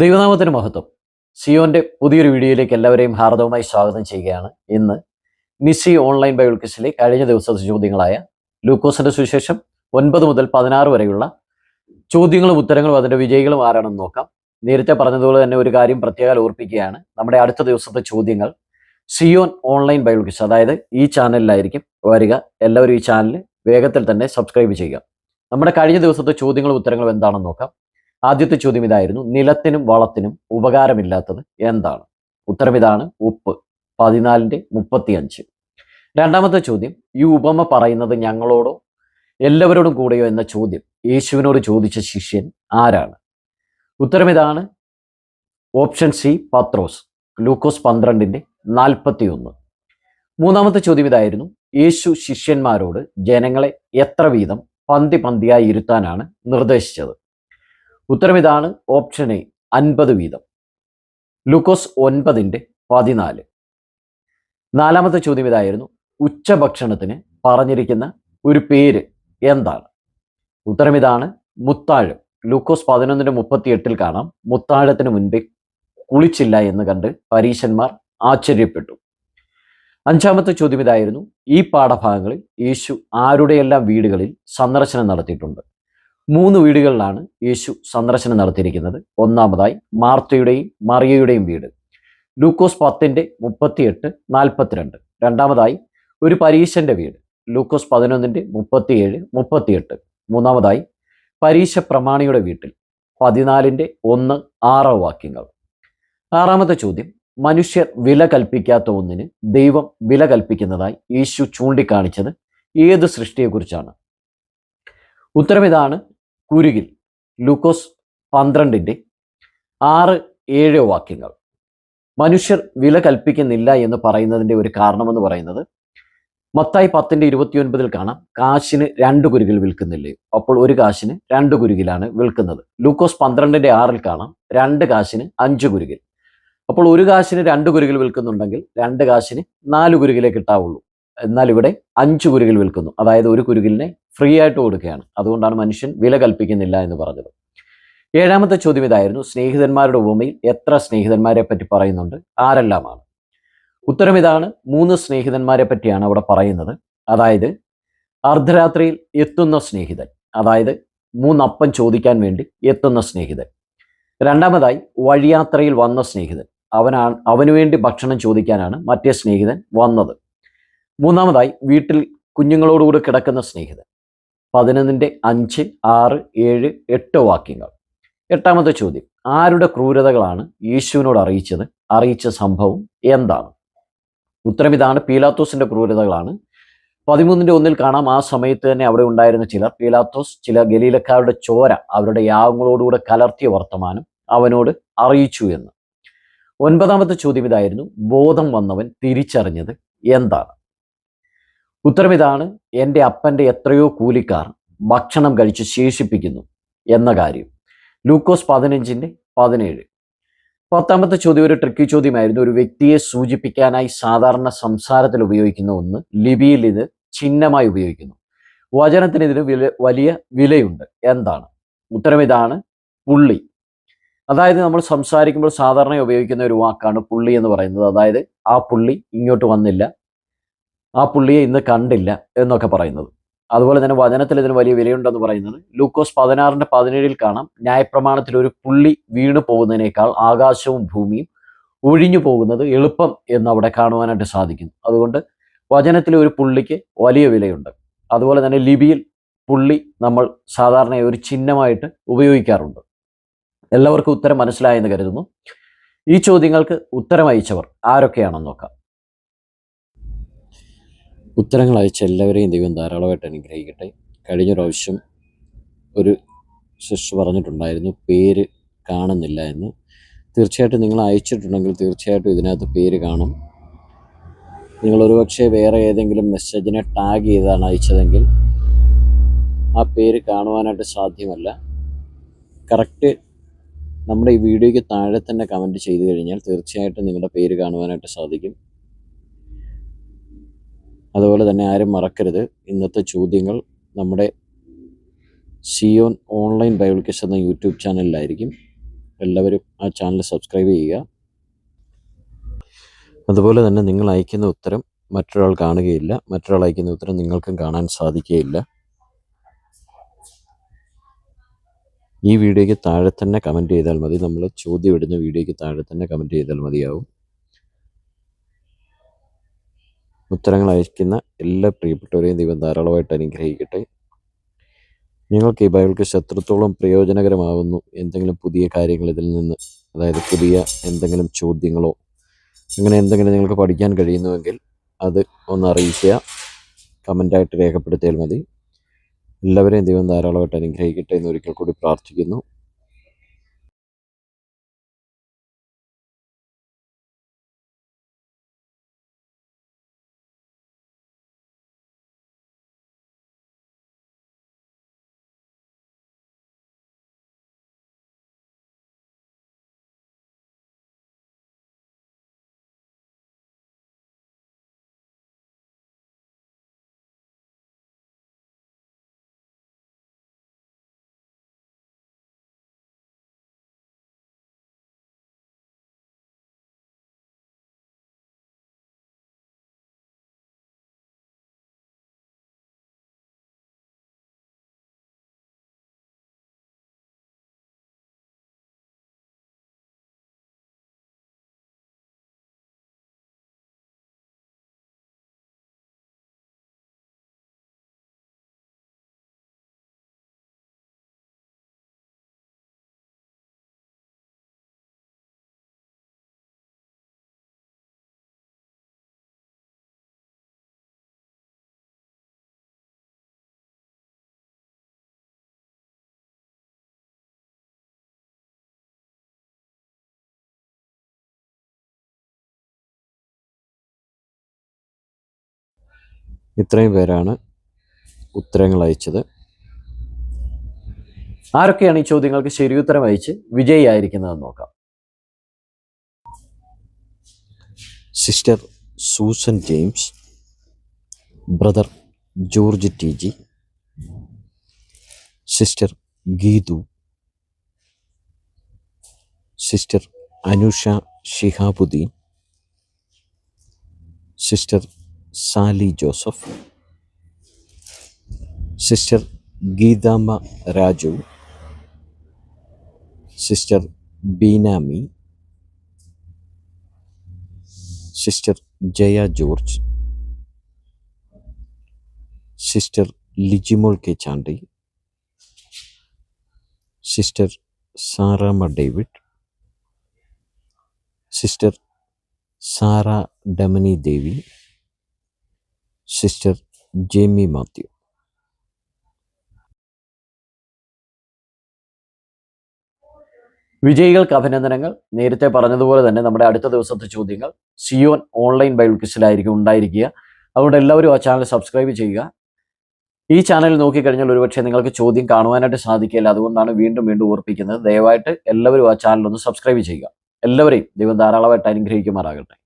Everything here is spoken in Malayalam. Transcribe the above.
ദൈവനാമത്തിന് മഹത്വം. സിയോന്റെ പുതിയൊരു വീഡിയോയിലേക്ക് എല്ലാവരെയും ഹാർദവമായി സ്വാഗതം ചെയ്യുകയാണ്. ഇന്ന് നിസി ഓൺലൈൻ ബൈബിൾ ക്വിസിലെ കഴിഞ്ഞ ദിവസത്തെ ചോദ്യങ്ങളായ ലൂക്കോസിന്റെ സുവിശേഷം ഒൻപത് മുതൽ പതിനാറ് വരെയുള്ള ചോദ്യങ്ങളും ഉത്തരങ്ങളും അതിന്റെ വിജയികളും ആരാണെന്ന് നോക്കാം. നേരത്തെ പറഞ്ഞതുപോലെ തന്നെ ഒരു കാര്യം പ്രത്യേകം ഓർപ്പിക്കുകയാണ്. നമ്മുടെ അടുത്ത ദിവസത്തെ ചോദ്യങ്ങൾ സിയോൻ ഓൺലൈൻ ബൈബിൾ ക്വിസ് അതായത് ഈ ചാനലിലായിരിക്കും വരിക. എല്ലാവരും ഈ ചാനൽ വേഗത്തിൽ തന്നെ സബ്സ്ക്രൈബ് ചെയ്യുക. നമ്മുടെ കഴിഞ്ഞ ദിവസത്തെ ചോദ്യങ്ങളും ഉത്തരങ്ങളും എന്താണെന്ന് നോക്കാം. ആദ്യത്തെ ചോദ്യം ഇതായിരുന്നു. നിലത്തിനും വളത്തിനും ഉപകാരമില്ലാത്തത് എന്താണ്? ഉത്തരം ഇതാണ് ഉപ്പ്. പതിനാലിന്റെ മുപ്പത്തിയഞ്ച്. രണ്ടാമത്തെ ചോദ്യം ഈ ഉപമ പറയുന്നത് ഞങ്ങളോടോ എല്ലാവരോടും കൂടെയോ എന്ന ചോദ്യം യേശുവിനോട് ചോദിച്ച ശിഷ്യൻ ആരാണ്? ഉത്തരം ഇതാണ് ഓപ്ഷൻ സി പത്രോസ്. ഗ്ലൂക്കോസ് പന്ത്രണ്ടിന്റെ നാൽപ്പത്തി ഒന്ന് മൂന്നാമത്തെ ചോദ്യം ഇതായിരുന്നു യേശു ശിഷ്യന്മാരോട് ജനങ്ങളെ എത്ര വീതം പന്തി പന്തിയായി ഇരുത്താനാണ് നിർദ്ദേശിച്ചത്? ഉത്തരം ഇതാണ് ഓപ്ഷൻ എ അൻപത് വീതം. ലൂക്കോസ് ഒൻപതിന്റെ പതിനാല്. നാലാമത്തെ ചോദ്യം ഇതായിരുന്നു ഉച്ചഭക്ഷണത്തിന് പറഞ്ഞിരിക്കുന്ന ഒരു പേര് എന്താണ്? ഉത്തരം ഇതാണ് മുത്താഴം. ലൂക്കോസ് പതിനൊന്നിന്റെ മുപ്പത്തി എട്ടിൽ കാണാം മുത്താഴത്തിന് മുൻപേ കുളിച്ചില്ല എന്ന് കണ്ട് പരീശന്മാർ ആശ്ചര്യപ്പെട്ടു. അഞ്ചാമത്തെ ചോദ്യം ഇതായിരുന്നു ഈ പാഠഭാഗങ്ങളിൽ യേശു ആരുടെയെല്ലാം വീടുകളിൽ സന്ദർശനം നടത്തിയിട്ടുണ്ട്? മൂന്ന് വീടുകളിലാണ് യേശു സന്ദർശനം നടത്തിയിരിക്കുന്നത്. ഒന്നാമതായി മാർത്തയുടെയും മറിയയുടെയും വീട്. ലൂക്കോസ് പത്തിന്റെ മുപ്പത്തിയെട്ട് നാൽപ്പത്തിരണ്ട്. രണ്ടാമതായി ഒരു പരീശന്റെ വീട്. ലൂക്കോസ് പതിനൊന്നിന്റെ മുപ്പത്തിയേഴ് മുപ്പത്തിയെട്ട്. മൂന്നാമതായി പരീശ പ്രമാണിയുടെ വീട്ടിൽ. പതിനാലിന്റെ ഒന്ന് ആറ് വാക്യങ്ങൾ. ആറാമത്തെ ചോദ്യം മനുഷ്യർ വില കൽപ്പിക്കാത്ത ഒന്നിന് ദൈവം വില കൽപ്പിക്കുന്നതായി യേശു ചൂണ്ടിക്കാണിച്ചത് ഏത് സൃഷ്ടിയെക്കുറിച്ചാണ്? ഉത്തരം ഇതാണ് കുരുകിൽ. ലൂക്കോസ് പന്ത്രണ്ടിന്റെ ആറ് ഏഴ് വാക്യങ്ങൾ. മനുഷ്യർ വില കൽപ്പിക്കുന്നില്ല എന്ന് പറയുന്നതിന്റെ ഒരു കാരണമെന്ന് പറയുന്നത് മത്തായി പത്തിന്റെ ഇരുപത്തിയൊൻപതിൽ കാണാം. കാശിന് രണ്ട് കുരുകിൽ വിൽക്കുന്നില്ലേ? അപ്പോൾ ഒരു കാശിന് രണ്ട് കുരുകിലാണ് വിൽക്കുന്നത്. ലൂക്കോസ് പന്ത്രണ്ടിന്റെ ആറിൽ കാണാം. രണ്ട് കാശിന് അഞ്ച് കുരുകിൽ. അപ്പോൾ ഒരു കാശിന് രണ്ട് കുരുകിൽ വിൽക്കുന്നുണ്ടെങ്കിൽ രണ്ട് കാശിന് നാല് കുരുകിലേ കിട്ടാവുള്ളൂ. എന്നാൽ ഇവിടെ അഞ്ച് കുരുകിൽ വിൽക്കുന്നു. അതായത് ഒരു കുരുകിലിനെ ഫ്രീ ആയിട്ട് കൊടുക്കുകയാണ്. അതുകൊണ്ടാണ് മനുഷ്യൻ വില കൽപ്പിക്കുന്നില്ല എന്ന് പറഞ്ഞത്. ഏഴാമത്തെ ചോദ്യം ഇതായിരുന്നു. സ്നേഹിതന്മാരുടെ ഉപമയിൽ എത്ര സ്നേഹിതന്മാരെ പറ്റി പറയുന്നുണ്ട്? ആരെല്ലാമാണ്? ഉത്തരം ഇതാണ്. മൂന്ന് സ്നേഹിതന്മാരെ പറ്റിയാണ് അവിടെ പറയുന്നത്. അതായത് അർദ്ധരാത്രിയിൽ എത്തുന്ന സ്നേഹിതൻ. അതായത് മൂന്നപ്പം ചോദിക്കാൻ വേണ്ടി എത്തുന്ന സ്നേഹിതൻ. രണ്ടാമതായി വഴിയാത്രയിൽ വന്ന സ്നേഹിതൻ. അവനാണ് അവനു വേണ്ടി ഭക്ഷണം ചോദിക്കാനാണ് മറ്റേ സ്നേഹിതൻ വന്നത്. മൂന്നാമതായി വീട്ടിൽ കുഞ്ഞുങ്ങളോടുകൂടി കിടക്കുന്ന സ്നേഹിതൻ. പതിനൊന്നിന്റെ അഞ്ച് ആറ് ഏഴ് എട്ട് വാക്യങ്ങൾ. എട്ടാമത്തെ ചോദ്യം ആരുടെ ക്രൂരതകളാണ് യേശുവിനോട് അറിയിച്ചത്? അറിയിച്ച സംഭവം എന്താണ്? ഉത്തരം ഇതാണ് പീലാത്തോസിന്റെ ക്രൂരതകളാണ്. പതിമൂന്നിന്റെ ഒന്നിൽ കാണാം ആ സമയത്ത് തന്നെ അവിടെ ഉണ്ടായിരുന്ന ചിലർ പീലാത്തോസ് ചില ഗലീലക്കാരുടെ ചോര അവരുടെ യാഗങ്ങളോടുകൂടെ കലർത്തിയ വർത്തമാനം അവനോട് അറിയിച്ചു എന്ന്. ഒൻപതാമത്തെ ചോദ്യം ഇതായിരുന്നു ബോധം വന്നവൻ തിരിച്ചറിഞ്ഞത് എന്താണ്? ഉത്തരം ഇതാണ് എന്റെ അപ്പന്റെ എത്രയോ കൂലിക്കാർ ഭക്ഷണം കഴിച്ച് ശേഷിപ്പിക്കുന്നു എന്ന കാര്യം. ലൂക്കോസ് പതിനഞ്ചിന്റെ പതിനേഴ്. പത്താമത്തെ ചോദ്യം ഒരു ട്രിക്കി ചോദ്യമായിരുന്നു. ഒരു വ്യക്തിയെ സൂചിപ്പിക്കാനായി സാധാരണ സംസാരത്തിൽ ഉപയോഗിക്കുന്ന ഒന്ന് ലിപിയിൽ ഇത് ചിഹ്നമായി ഉപയോഗിക്കുന്നു. വചനത്തിന് ഇതിന് വില വലിയ വിലയുണ്ട്. എന്താണ്? ഉത്തരം ഇതാണ് പുള്ളി അതായത് നമ്മൾ സംസാരിക്കുമ്പോൾ സാധാരണ ഉപയോഗിക്കുന്ന ഒരു വാക്കാണ് പുള്ളി എന്ന് പറയുന്നത്. അതായത് ആ പുള്ളി ഇങ്ങോട്ട് വന്നില്ല ആ പുള്ളിയെ ഇന്ന് കണ്ടില്ല എന്നൊക്കെ പറയുന്നത്. അതുപോലെ തന്നെ വചനത്തിൽ ഇതിന് വലിയ വിലയുണ്ടെന്ന് പറയുന്നത് ലൂക്കോസ് പതിനാറിന്റെ പതിനേഴിൽ കാണാം ന്യായപ്രമാണത്തിൽ ഒരു പുള്ളി വീണു പോകുന്നതിനേക്കാൾ ആകാശവും ഭൂമിയും ഒഴിഞ്ഞു പോകുന്നത് എളുപ്പം എന്ന് അവിടെ കാണുവാനായിട്ട് സാധിക്കുന്നു. അതുകൊണ്ട് വചനത്തിലെ ഒരു പുള്ളിക്ക് വലിയ വിലയുണ്ട്. അതുപോലെ തന്നെ ലിപിയിൽ പുള്ളി നമ്മൾ സാധാരണ ഒരു ചിഹ്നമായിട്ട് ഉപയോഗിക്കാറുണ്ട്. എല്ലാവർക്കും ഉത്തരം മനസ്സിലായെന്ന് കരുതുന്നു. ഈ ചോദ്യങ്ങൾക്ക് ഉത്തരം അയച്ചവർ ആരൊക്കെയാണെന്ന് നോക്കാം. ഉത്തരങ്ങൾ അയച്ച എല്ലാവരെയും ദൈവം ധാരാളമായിട്ട് അനുഗ്രഹിക്കട്ടെ. കഴിഞ്ഞ പ്രാവശ്യം ഒരു ശിശു പറഞ്ഞിട്ടുണ്ടായിരുന്നു പേര് കാണുന്നില്ല എന്ന്. തീർച്ചയായിട്ടും നിങ്ങൾ അയച്ചിട്ടുണ്ടെങ്കിൽ തീർച്ചയായിട്ടും ഇതിനകത്ത് പേര് കാണും. നിങ്ങൾ ഒരുപക്ഷെ വേറെ ഏതെങ്കിലും മെസ്സേജിനെ ടാഗ് ചെയ്താണ് അയച്ചതെങ്കിൽ ആ പേര് കാണുവാനായിട്ട് സാധ്യമല്ല. കറക്റ്റ് നമ്മുടെ ഈ വീഡിയോയ്ക്ക് താഴെ തന്നെ കമന്റ് ചെയ്ത് കഴിഞ്ഞാൽ തീർച്ചയായിട്ടും നിങ്ങളുടെ പേര് കാണുവാനായിട്ട് സാധിക്കും. അതുപോലെ തന്നെ ആരും മറക്കരുത്. ഇന്നത്തെ ചോദ്യങ്ങൾ നമ്മുടെ സിയോൺ ഓൺലൈൻ ബൈബിൾ കിസ് എന്ന യൂട്യൂബ് ചാനലിലായിരിക്കും. എല്ലാവരും ആ ചാനൽ സബ്സ്ക്രൈബ് ചെയ്യുക. അതുപോലെ തന്നെ നിങ്ങൾ അയക്കുന്ന ഉത്തരം മറ്റൊരാൾ കാണുകയില്ല. മറ്റൊരാൾ അയക്കുന്ന ഉത്തരം നിങ്ങൾക്കും കാണാൻ സാധിക്കുകയില്ല. ഈ വീഡിയോയ്ക്ക് താഴെ തന്നെ കമന്റ് ചെയ്താൽ മതി. നമ്മൾ ചോദ്യം ഇടുന്ന വീഡിയോയ്ക്ക് താഴെ തന്നെ കമന്റ് ചെയ്താൽ മതിയാവും. ഉത്തരങ്ങൾ അയക്കുന്ന എല്ലാ പ്രിയപ്പെട്ടവരെയും ദൈവം ധാരാളമായിട്ട് അനുഗ്രഹിക്കട്ടെ. നിങ്ങൾക്ക് ഈ ബൈബിൾക്ക് ശത്രുത്തോളം പ്രയോജനകരമാവുന്നു. എന്തെങ്കിലും പുതിയ കാര്യങ്ങൾ ഇതിൽ നിന്ന് അതായത് പുതിയ എന്തെങ്കിലും ചോദ്യങ്ങളോ അങ്ങനെ എന്തെങ്കിലും നിങ്ങൾക്ക് പഠിക്കാൻ കഴിയുന്നുവെങ്കിൽ അത് ഒന്ന് അറിയിക്കുക. കമന്റായിട്ട് രേഖപ്പെടുത്തിയാൽ മതി. എല്ലാവരെയും ദൈവം ധാരാളമായിട്ട് അനുഗ്രഹിക്കട്ടെ എന്ന് ഒരിക്കൽ കൂടി പ്രാർത്ഥിക്കുന്നു. ഇത്രയും പേരാണ് ഉത്തരങ്ങൾ അയച്ചത്. ആരൊക്കെയാണ് ഈ ചോദ്യങ്ങൾക്ക് ശരിയുത്തരം അയച്ച് വിജയിയായിരിക്കുന്നതെന്ന് നോക്കാം. Sister Susan James brother George T G sister Geethu sister Anusha Shihabuddin sister Sali Joseph sister Geethamma Raju sister Beenami sister Jaya George sister Lijimol K Chandy sister Saramma David sister Sara Damani Devi sister Jamie Mathew. വിജയികൾക്ക് അഭിനന്ദനങ്ങൾ. നേരത്തെ പറഞ്ഞതുപോലെ തന്നെ നമ്മുടെ അടുത്ത ദിവസത്തെ ചോദ്യങ്ങൾ സിയോൻ ഓൺലൈൻ ബൈബിൾ ക്വിസിലായിരിക്കും ഉണ്ടായിരിക്കുക. അതുകൊണ്ട് എല്ലാവരും ആ ചാനൽ സബ്സ്ക്രൈബ് ചെയ്യുക. ഈ ചാനൽ നോക്കിക്കഴിഞ്ഞാൽ ഒരുപക്ഷെ നിങ്ങൾക്ക് ചോദ്യം കാണുവാനായിട്ട് സാധിക്കില്ല. അതുകൊണ്ടാണ് വീണ്ടും വീണ്ടും ഓർപ്പിക്കുന്നത്. ദയവായിട്ട് എല്ലാവരും ആ ചാനൽ ഒന്ന് സബ്സ്ക്രൈബ് ചെയ്യുക. എല്ലാവരെയും ദൈവം ധാരാളമായിട്ട് അനുഗ്രഹിക്കുമാറാകട്ടെ.